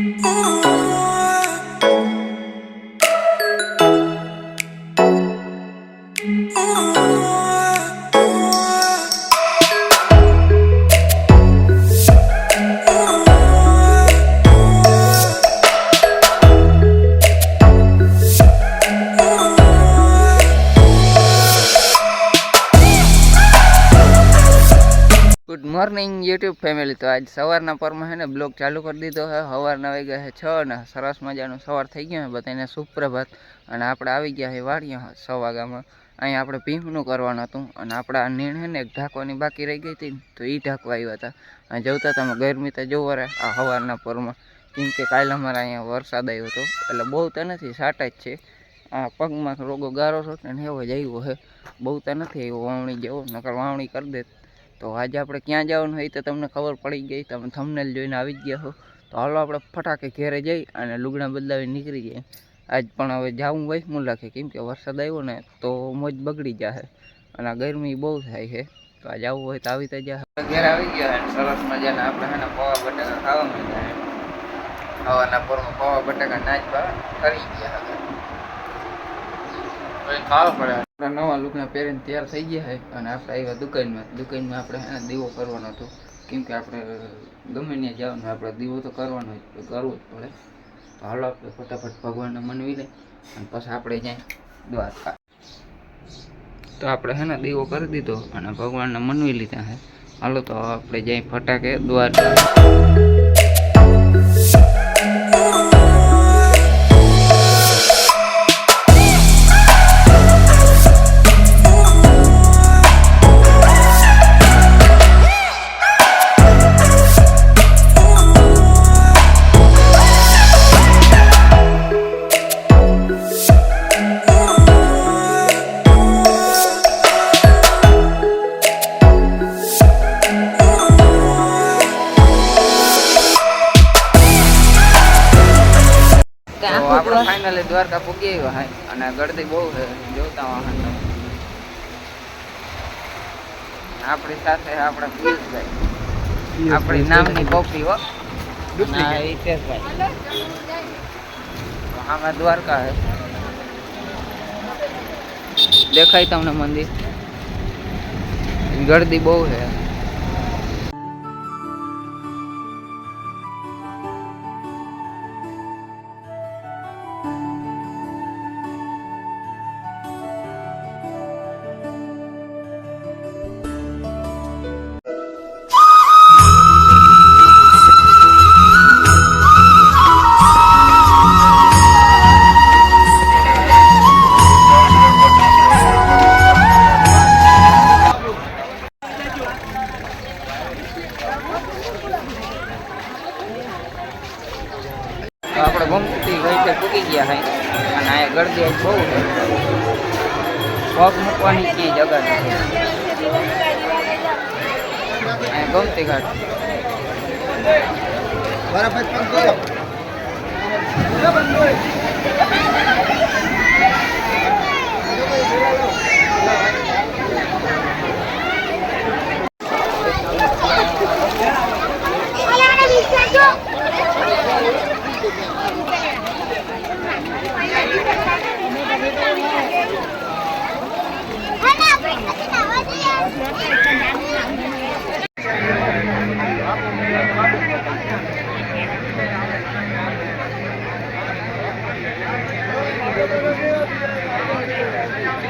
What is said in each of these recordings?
Oh. YouTube તો આજ સવારના પરમાં છે ને બ્લોગ ચાલુ કરી દીધો છે સવારના વાગ્યા છે છ ને સરસ મજાનું સવાર થઈ ગયું છે બધાને સુપ્રભાત. અને આપણે આવી ગયા છે વાડિયા છ વાગ્યામાં. અહીંયા આપણે ભીમનું કરવાનું હતું. અને આપણા નીણ ને એક ઢાંકવાની બાકી રહી ગઈ હતી તો એ ઢાંકવા આવ્યા હતા. અને જવતા તમે ગરમી તો જોવો રહે આ સવારના પરમાં. કેમ કે કાલે અમારા અહીંયા વરસાદ આવ્યો હતો. એટલે બહુ તો નથી, સાટા જ છે. આ પગમાં રોગો ગારો છો ને એવો જ આવ્યો છે બહુ તો નથી આવ્યો, વાવણી જેવો. નકર વાવણી કરી દે. તો આજે આપણે ક્યાં જવાનું હોય તો તમને ખબર પડી ગઈ. તમે થંબનેલ જોઈને આવી જ ગયા હો. તો હાલો આપણે ફટાકે ઘેરે જઈ અને લુગડા બદલાવી નીકળી જાય આજ પણ હવે જવું હોય મુલાખે કેમ કે વરસાદ આવ્યો ને તો મોજ બગડી જશે અને ગરમી બહુ થાય છે. તો આ જવું હોય તો આવી તો જાય ઘેર આવી ગયા સરસ મજાના આપણે છે પવા બટાકા ખાવા માંડ્યા હવાના પોરમાં પૌવા બટાકા નાચવા કરી ગયા ખાવા પડે. નવા લુકના પેરેન્ટ તૈયાર થઈ ગયા છે અને આપણે આવ્યા દુકાનમાં. દુકાનમાં આપણે એને દીવો કરવાનો હતો. કેમ કે આપણે ગમે ત્યાં જવાનું આપણે દીવો તો કરવાનો જ, કરવો જ પડે. તો હાલો આપણે ફટાફટ ભગવાનને મનવી લઈ અને પછી આપણે જાય દ્વારકા. તો આપણે હે ને દીવો કરી દીધો અને ભગવાનને મનવી લીધા છે. હાલો તો આપણે જઈ ફટાકે દ્વારકા. દ્વારકા પૂગી આવ્યા હાય અને ગળદી બહુ છે જોતા વાહન આપણી સાથે આપણા પિયુષભાઈ. આપણી નામની કોપી હો. હિતેશભાઈ. આમાં દ્વારકા છે દેખાય તમને મંદિર? ગળદી બહુ છે અહીંયા ગમતી ઘાટ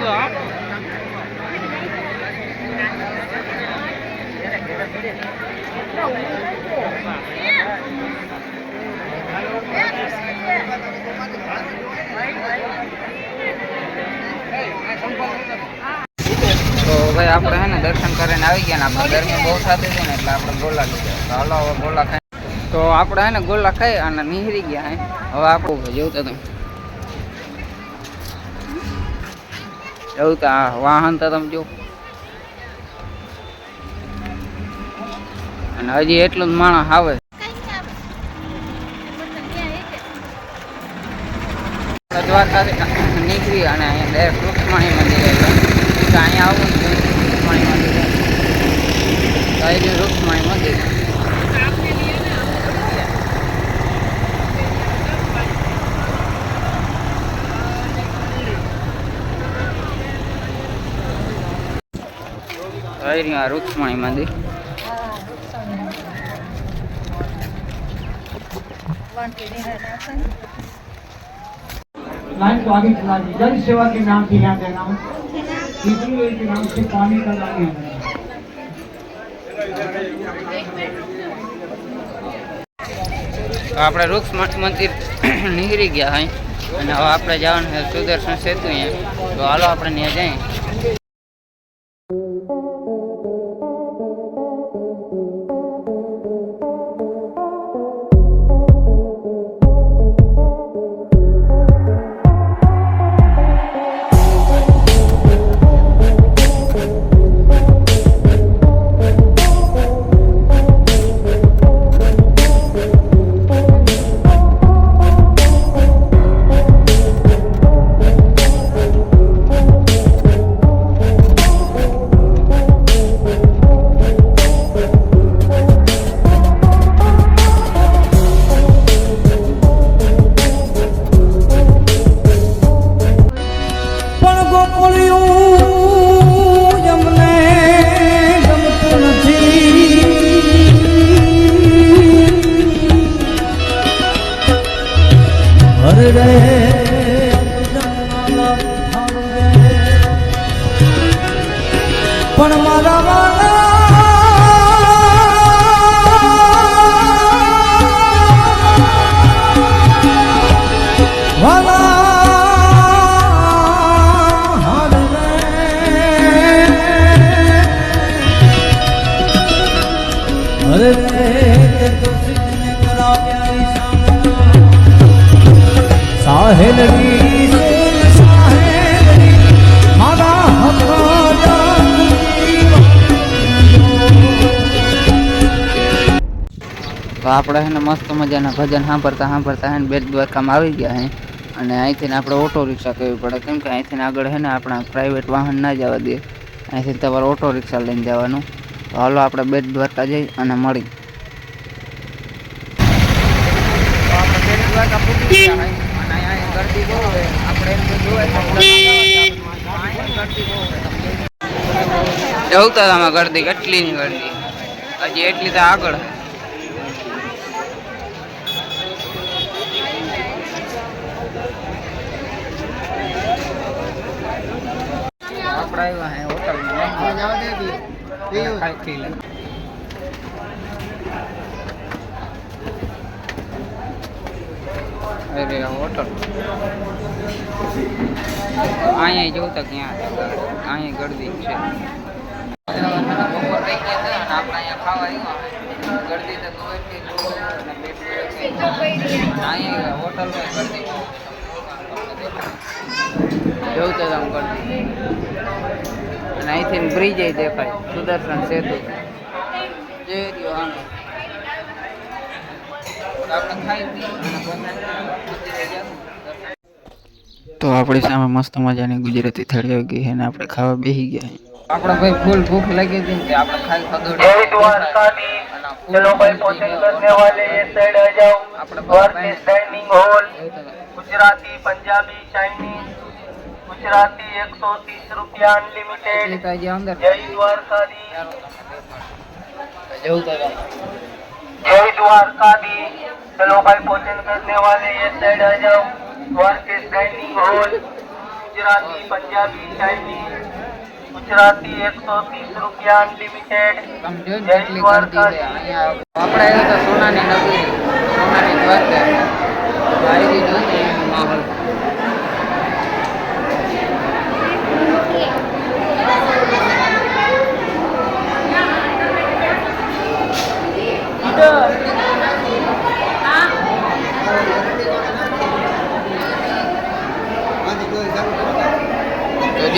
તો ભાઈ આપણે હે ને દર્શન કરીને આવી ગયા ને આપણે ગરમી બહુ થતી હતી ને એટલે આપણે ગોલા લીધા. હાલો હવે ગોલા ખાઈ. તો આપણે હે ને ગોલા ખાઈ અને નીહરી ગયા હે. હવે આપણું જોતા તમે એવું તો વાહન તો તમે જો અને હજી એટલું જ માણસ આવે. દ્વારકાથી નીકળી અને અહીંયા ડાયરેક્ટ રૂક્ષ્મણી તો અહીંયા આવું ને મંદિર. રૂક્ષ્મણી મંદિર. लाइन को आगे चला दी जल सेवा के नाम से यहाँ देना इसलिए के नाम से पानी का लाइन है તો આપણે રૂક્ષ્મણી મંદિર નીકળી ગયા અહીં અને હવે આપણે જવાનું છે સુદર્શન સેતુ અહીંયા તો હાલો આપણે ત્યાં જઈએ તો આપણે છે ને મસ્ત મજાના ભજન સાંભળતા સાંભળતા હે ને બેટ દ્વારકામાં આવી ગયા હે. અને અહીંથી આપણે ઓટો રિક્ષા કરવી પડે. કેમ કે અહીંથી આગળ છે ને આપણા પ્રાઇવેટ વાહન ના જવા દે. અહીંથી તમારે ઓટો રિક્ષા લઈને જવાનું. તો હાલો આપણે બેટ દ્વારકા જઈ અને મળી. તો આપણે બેટ દ્વારકા પૂગી ગયા હે અને અહીંયા ગરદી કેટલી ની ગરદી? હજી એટલી તો આગળ. આપણે આવ્યા હે હોટલમાં. ખાઈ લે અરે હોટલ. અહીંયા જોઉં તો ક્યાં અહીંયા ગરદી છે. બપોર ગયા અને આપણે અહીંયા ખાવા આવ્યા ગરદી તો એટલી અહીંયા હોટલમાં ગરદી. અહીંથી બ્રિજ દેખાય સુદર્શન સેતુ જે રહ્યો આનો આપણે ખાઈ પી અને પછી મંદિરે જવાનું. તો આપણી સામે મસ્ત મજાની ગુજરાતી થાળી આવી ગઈ છે અને આપણે ખાવા બેસી ગયા છે આપણે ભાઈ ફૂલ ભૂખ લાગી હતી ને તે આપણે ખાઈ ખદોડી जय द्वारकाधीश चलो भाई भोजन करने वाले ये साइड आ जाओ Dwarkesh dining hall Gujarati Punjabi Chinese Gujarati एक सौ तीस रुपया अनलिमिटेड તો હજી અંદર जय द्वारकाधीश જવું તો તમે. जय द्वारकाधीश चलो भाई भोजन करने वाले ये साइड आ जाओ Dwarkesh dining hall Gujarati Punjabi Chinese Gujarati एक सौ तीस रुपया अनलिमिटेड તમે જોઈ ને કેટલી ગરદી છે અહીંયા આપણે આવ્યા હતા સોનાની નગરી સોનાની દ્વારકા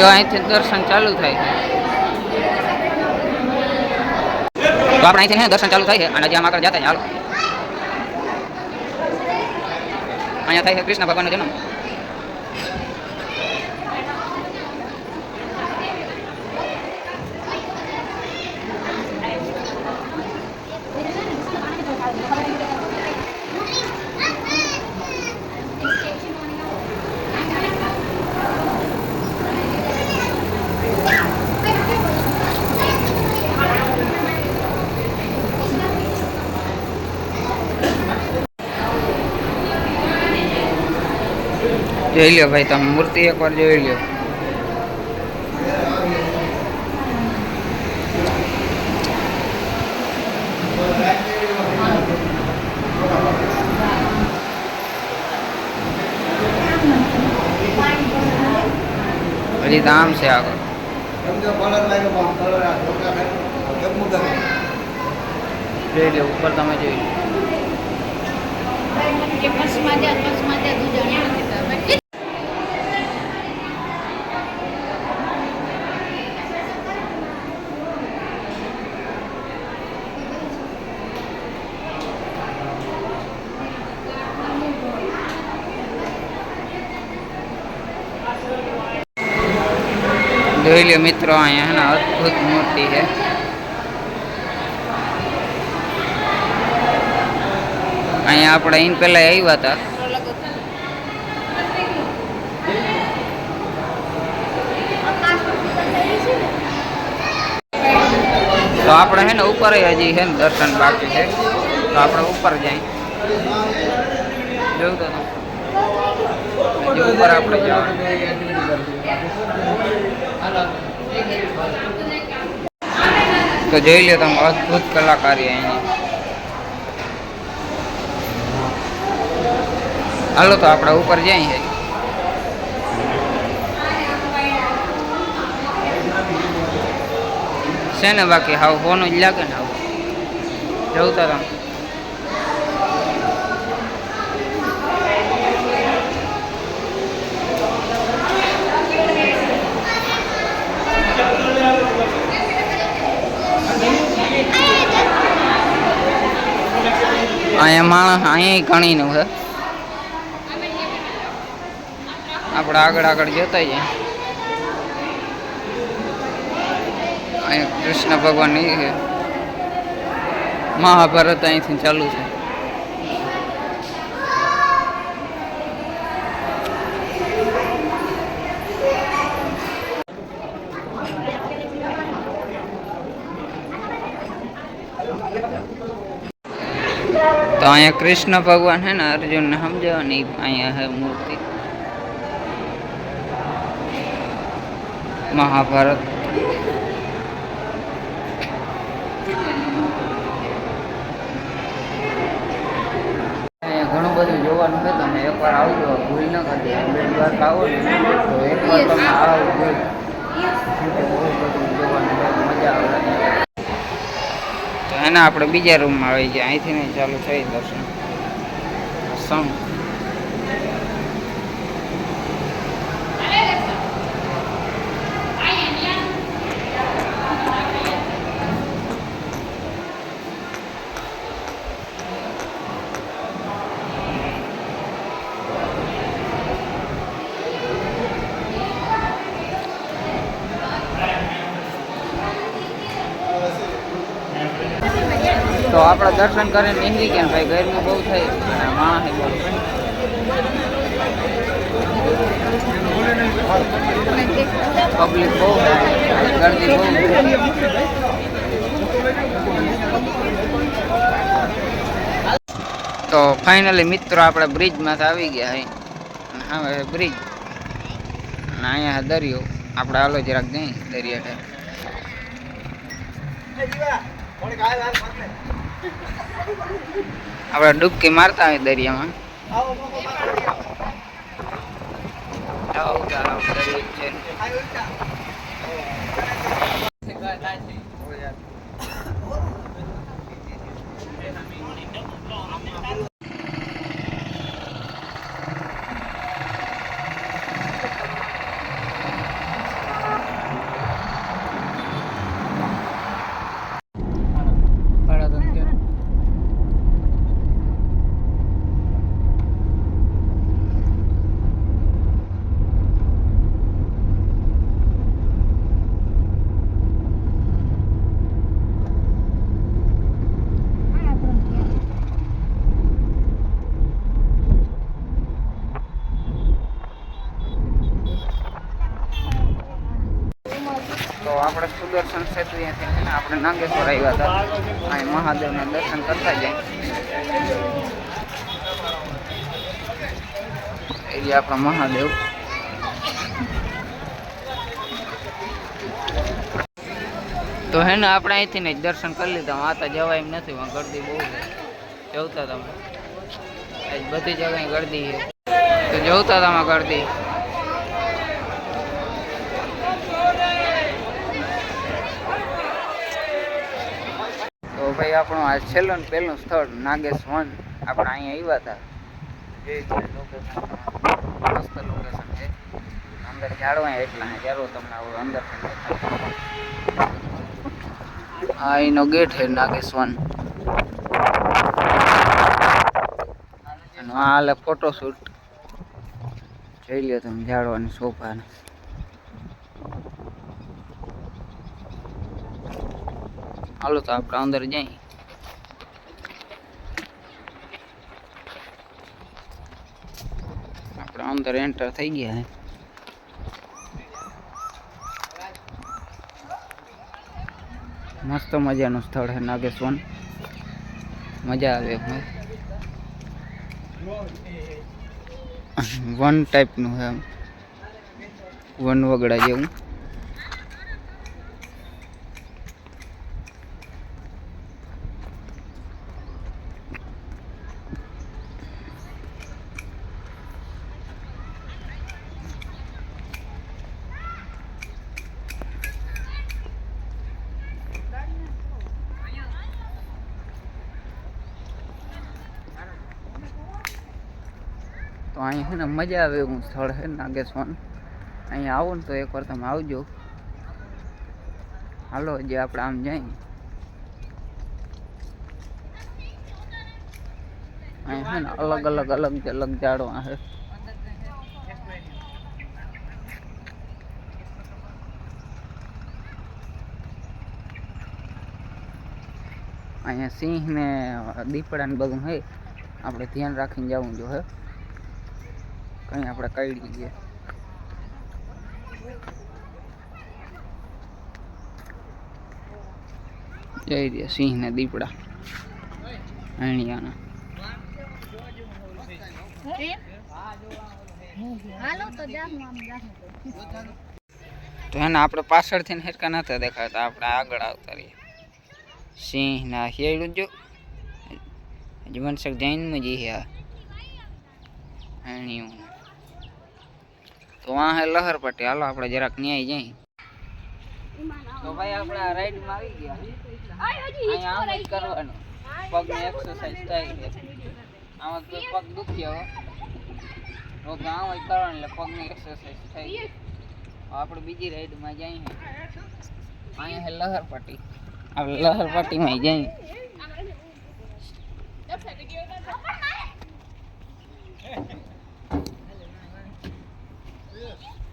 જો અહીંથી દર્શન ચાલુ થાય તો આપણે અહીંથી દર્શન ચાલુ થાય છે, અને જ્યાં આગળ જતા હાલો. અહીંયા થાય છે કૃષ્ણ ભગવાનનો જન્મ. જોઈ લ્યો ભાઈ, તમે મૂર્તિ એકવાર જોઈ લ્યો. હજી ધામ છે આગળ. જોઈ લો ઉપર તમે જોઈ લો કે બસમાં જા બસમાં જા તું જાણ્યા જોઈ લ્યો મિત્રો, અહીંયા હે ને અદ્ભુત મૂર્તિ છે. અહીંયા આપણે અહીં પહેલા આવ્યા હતા. તો આપણે હે ને ઉપર હજી છે ને દર્શન બાકી છે. તો આપણે ઉપર જાય. જોયું તો તમે? હજી ઉપર આપણે જવાનું. તો જોઈ લો તમે અદ્ભુત કલાકારી અહીંની હાલો, તો આપણે ઉપર જઈએ. છે ને બાકી, હાવ ફોન જ લાગે ને હાવ. જવું તો તમે અહીંયા માણસ અહીંયા ઘણીનું છે. આપણે આગળ આગળ જતા જઈએ. અહીંયા કૃષ્ણ ભગવાનની છે. મહાભારત અહીંથી ચાલુ છે. તો અહીંયા કૃષ્ણ ભગવાન હે ને અર્જુનને સમજાવવાની અહીંયા હે મૂર્તિ. મહાભારત. ઘણું બધું જોવાનું છે, તમે એકવાર આવજો, ભૂલ ન કરજો બેટ વાર આવો તો એકવાર તમે આવો મજા આવે. એના આપણે બીજા રૂમમાં આવી ગયા અહીંથી નહીં ચાલુ થઈ દર્શન સંગ દર્શન કરીને નીકળી ગયા ભાઈ ગરમી બહુ થઈ. પબ્લિક બહુ ગરદી બહુ તો ફાઇનલી મિત્રો આપણે બ્રિજમાંથી આવી ગયા અહીં હવે બ્રિજ અને અહીંયા દરિયો. આપણે હાલો જરાક જઈ દરિયા આપણે ડૂબકી મારતા હોય દરિયામાં આવો ચાલો, દરિયો છે. તો આપણે સુદર્શન સેતુ અહીંયાથી આપણે નાગેશ્વર આવ્યા હતા. અહીં મહાદેવના દર્શન કરતા જાય આપણા મહાદેવ. તો હે ને આપણે અહીંથી ને દર્શન કરી લીધા. માતા જવાય એમ નથી ગરદી બહુ જોતા તમે? બધી જગ્યાએ ગરદી છે. તો જવતા તમે ગરદી તો ભાઈ, આપણું આ છેલ્લું પહેલું સ્થળ, નાગેશ વન, આપણે અહીંયા આવ્યા હતા. જોઈ લોકેશન મસ્ત લોકેશન છે. અંદર ઝાડવા એટલા જરૂર તમને આવું અંદર હા એનો ગેટ છે, નાગેશ વન. હા હાલે ફોટોશૂટ જોઈ લ્યો તમે ઝાડવાની સોફાને. હાલો તો આપણે અંદર જઈએ આપણે અંદર એન્ટર થઈ ગયા મસ્ત મજાનું સ્થળ છે નાગેશ્વન મજા આવે વન ટાઈપનું છે વન વગડા જેવું. તો અહીંયા છે ને મજા આવે એવું સ્થળ છે નાગેશ્વર અહીંયા આવો ને તો એકવાર તમે આવજો. હાલો, જે આપણે આમ જઈએ. અહીંયા છે ને અલગ અલગ અલગ અલગ ઝાડો છે. અહીંયા સિંહ ને દીપડા ને બધું હે આપણે ધ્યાન રાખીને જવું જો હે કઈ આપણે કાઢી જઈએ જઈ રહ્યા સિંહ ને દીપડા. અણિયાના. તો એને આપણે પાછળથી હેરકા નતા દેખાતા આપણે આગળ આવતા રહીએ. સિંહ ના હેડું જો. જીવનશક જૈનમાં આ અણિયું તો આ હે લહર પટ્ટી. હાલો આપણે જરાક ન્યાય જઈ તો ભાઈ આપણે આ રાઈડમાં આવી ગયા. અહીંયા આમ જ કરવાનું. પગની એક્સરસાઇઝ થાય છે. આમાં કોઈ પગ દુખ્યો તો કે આમ જ કરવાનું એટલે પગની એક્સરસાઇઝ થઈ હવે આપણે બીજી રાઈડમાં જઈએ. અહીંયા હે લહર પટ્ટી. આપણે લહર પટ્ટીમાં જઈએ. Thank તો આપણે લહર પટ્ટીમાં આપણે આ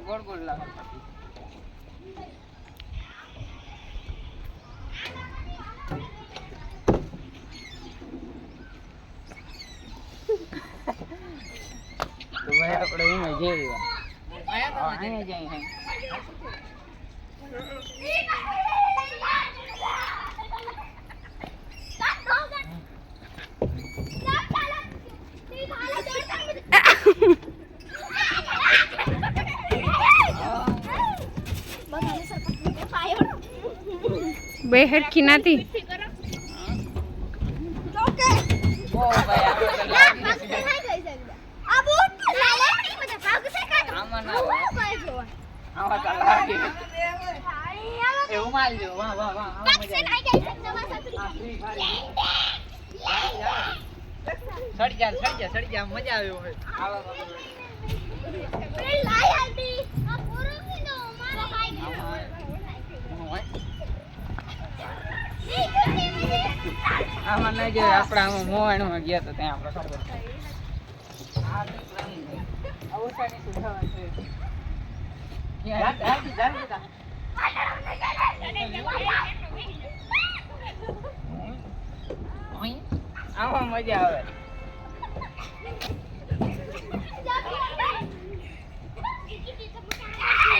ગોળ ગોળ પટ્ટી તો ભાઈ આપણે એમાં જઈ રહ્યા. અહીંયા જઈએ. બે હરખી નાતી ઓ ભાઈ આપણે તો લાગી જશે. આમાં ના હોય. આમાં તો લાગી જશે. એ ઉમાલ જો વાહ વાહ વાહ આમાં મજા આવે. સડી જા જા મજા આવી હોય. આમાં નહીં જોઈએ આપણે આમાં મોવાણમાં ગયા તો ત્યાં આપણે ખબર મજા રીત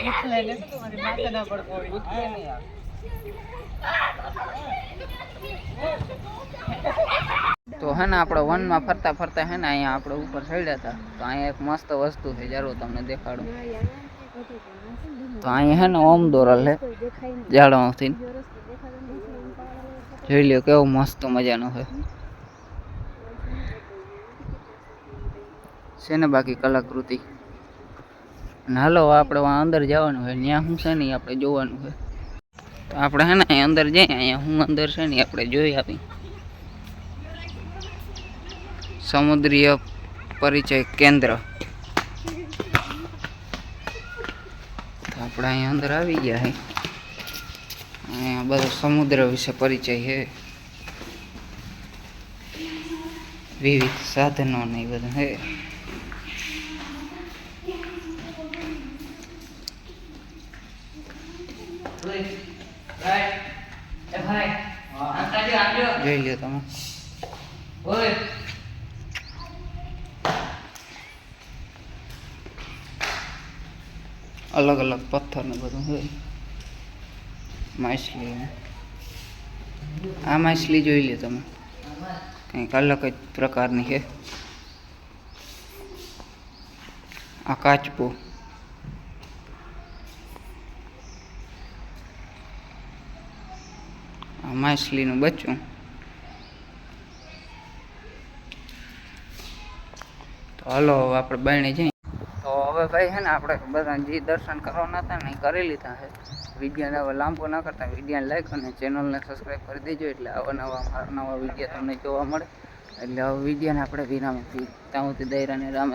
રહી ગઈ. અવસાની સુધારણા છે. ક્યાં? જાજી, જાજી તા. અહીં? આમાં મજા આવે એટલે તો હે ને આપણે વનમાં ફરતા ફરતા હે ને અહીંયા આપણે ઉપર ચડ્યા હતા તો અહીંયા એક મસ્ત વસ્તુ છે જરૂર તમને દેખાડું તો અહીંયા હે ને ઓમ દોરલ છે ઝાડવાથી જોઈ લ્યો કેવો મસ્ત મજાનો છે છે ને બાકી કલાકૃતિ અને હાલો, આપણે વાં અંદર જવાનું હોય ત્યાં શું છે ને ઈ આપણે જોવાનું હોય તો આપણે હે ને અહીંયા અંદર જઈએ, અહીંયા હું અંદર છે ને ઈ આપણે જોઈ આપી સમુદ્રીય પરિચય કેન્દ્ર. તો આપણે અહીંયા અંદર આવી ગયા હે. અહીંયા બધો સમુદ્ર વિશે પરિચય છે. વિવિધ સાધનો ને એ બધું છે. જોઈ લ્યો તમે. અલગ અલગ પથ્થર ને બધું હોય. માછલી આ માછલી જોઈ લે તમે. કંઈક અલગ જ પ્રકારની છે. આ કાચપો આ માછલીનું બચ્ચું. હાલો, આપણે બહેણી જઈ તો હવે ભાઈ છે ને, આપણે બધા જે દર્શન કરવાના હતા ને કરી લીધા છે. વિડીયોને હવે લાંબો ના કરતા. વિડીયોને લાઈક અને ચેનલને સબસ્ક્રાઈબ કરી દેજો, એટલે આવા નવા વીડિયો તમને જોવા મળે. એટલે હવે વિડીયોને આપણે વિરામ ત્યાં સુધી દૈરાને રામ.